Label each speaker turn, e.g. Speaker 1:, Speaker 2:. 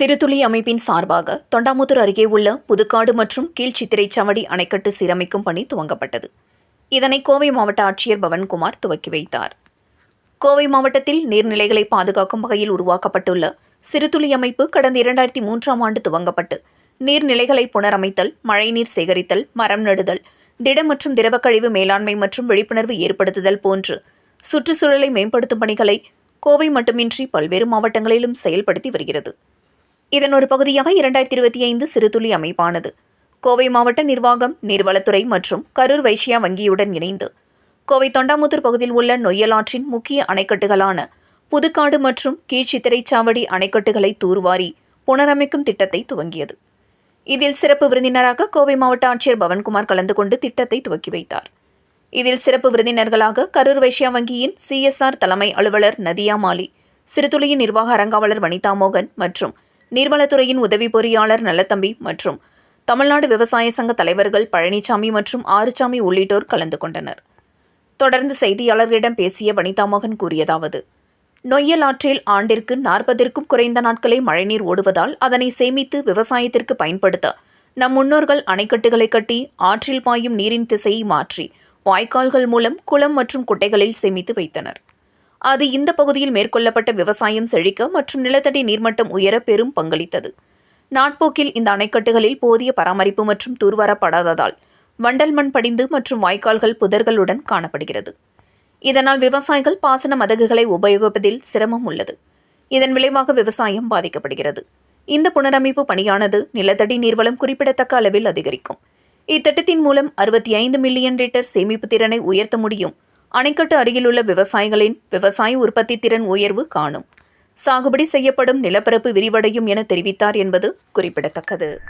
Speaker 1: சிறுதுளி அமைப்பின் சார்பாக தொண்டாமுத்தூர் அருகே உள்ள புதுக்காடு மற்றும் கீழ்ச்சித்திரைச்சவடி அணைக்கட்டு சீரமைக்கும் பணி துவங்கப்பட்டது. இதனை கோவை மாவட்ட ஆட்சியர் பவன்குமார் துவக்கி வைத்தார். கோவை மாவட்டத்தில் நீர்நிலைகளை பாதுகாக்கும் வகையில் உருவாக்கப்பட்டுள்ள சிறுதுளி அமைப்பு கடந்த இரண்டாயிரத்தி மூன்றாம் ஆண்டு துவங்கப்பட்டு நீர்நிலைகளை புனரமைத்தல் மழைநீர் சேகரித்தல் மரம் நடுதல் திட மற்றும் திரவ கழிவு மேலாண்மை மற்றும் விழிப்புணர்வு ஏற்படுத்துதல் போன்று சுற்றுச்சூழலை மேம்படுத்தும் பணிகளை கோவை மட்டுமின்றி பல்வேறு மாவட்டங்களிலும் செயல்படுத்தி வருகிறது. இதன் ஒரு பகுதியாக இரண்டாயிரத்தி இருபத்தி ஐந்து சிறுதுளி அமைப்பானது. கோவை மாவட்ட நிர்வாகம் நீர்வளத்துறை மற்றும் கரூர் வைஷ்யா வங்கியுடன் இணைந்து. கோவை தொண்டாமுத்தூர் பகுதியில் உள்ள நொய்யலாற்றின் முக்கிய அணைக்கட்டுகளான புதுக்காடு மற்றும் கீழ்ச்சித்திரைச்சாவடி அணைக்கட்டுகளை தூர்வாரி புனரமைக்கும் திட்டத்தை துவங்கியது. இதில் சிறப்பு விருந்தினராக கோவை மாவட்ட ஆட்சியர் பவன்குமார் கலந்து கொண்டு திட்டத்தை துவக்கி வைத்தார். இதில் சிறப்பு விருந்தினர்களாக கரூர் வைஷ்யா வங்கியின் சிஎஸ்ஆர் தலைமை அலுவலர் நதியா மாலி சிறுதுளியின் நிர்வாக அரங்காவலர் வனிதா மோகன் மற்றும் நீர்வளத்துறையின் உதவி பொறியாளர் நல்லத்தம்பி மற்றும் தமிழ்நாடு விவசாய சங்க தலைவர்கள் பழனிசாமி மற்றும் ஆறுசாமி உள்ளிட்டோர் கலந்து கொண்டனர். தொடர்ந்து செய்தியாளர்களிடம் பேசிய வனிதா மோகன் கூறியதாவது நொய்யல் ஆற்றில் ஆண்டிற்கு நாற்பதிற்கும் குறைந்த நாட்களே மழைநீர் ஓடுவதால் அதனை சேமித்து விவசாயத்திற்கு பயன்படுத்த நம் முன்னோர்கள் அணைக்கட்டுகளை கட்டி ஆற்றில் பாயும் நீரின் திசையை மாற்றி வாய்க்கால்கள் மூலம் குளம் மற்றும் குட்டைகளில் சேமித்து வைத்தனர். அது இந்த பகுதியில் மேற்கொள்ளப்பட்ட விவசாயம் செழிக்க மற்றும் நிலத்தடி நீர்மட்டம் உயர பெரும் பங்களித்தது. நாட்போக்கில் இந்த அணைக்கட்டுகளில் போதிய பராமரிப்பு மற்றும் தூர்வாரப்படாததால் வண்டல் மண் படிந்து மற்றும் வாய்க்கால்கள் புதர்களுடன் காணப்படுகிறது. இதனால் விவசாயிகள் பாசன மதகுகளை உபயோகிப்பதில் சிரமம் உள்ளது. இதன் விளைவாக விவசாயம் பாதிக்கப்படுகிறது. இந்த புனரமைப்பு பணியானது நிலத்தடி நீர்வளம் குறிப்பிடத்தக்க அளவில் அதிகரிக்கும். இத்திட்டத்தின் மூலம் அறுபத்தி ஐந்து மில்லியன் லிட்டர் சேமிப்பு திறனை உயர்த்த முடியும். அணைக்கட்டு அருகிலுள்ள விவசாயிகளின் விவசாய உற்பத்தி திறன் உயர்வு காணும். சாகுபடி செய்யப்படும் நிலப்பரப்பு விரிவடையும் என தெரிவித்தார் என்பது குறிப்பிடத்தக்கது.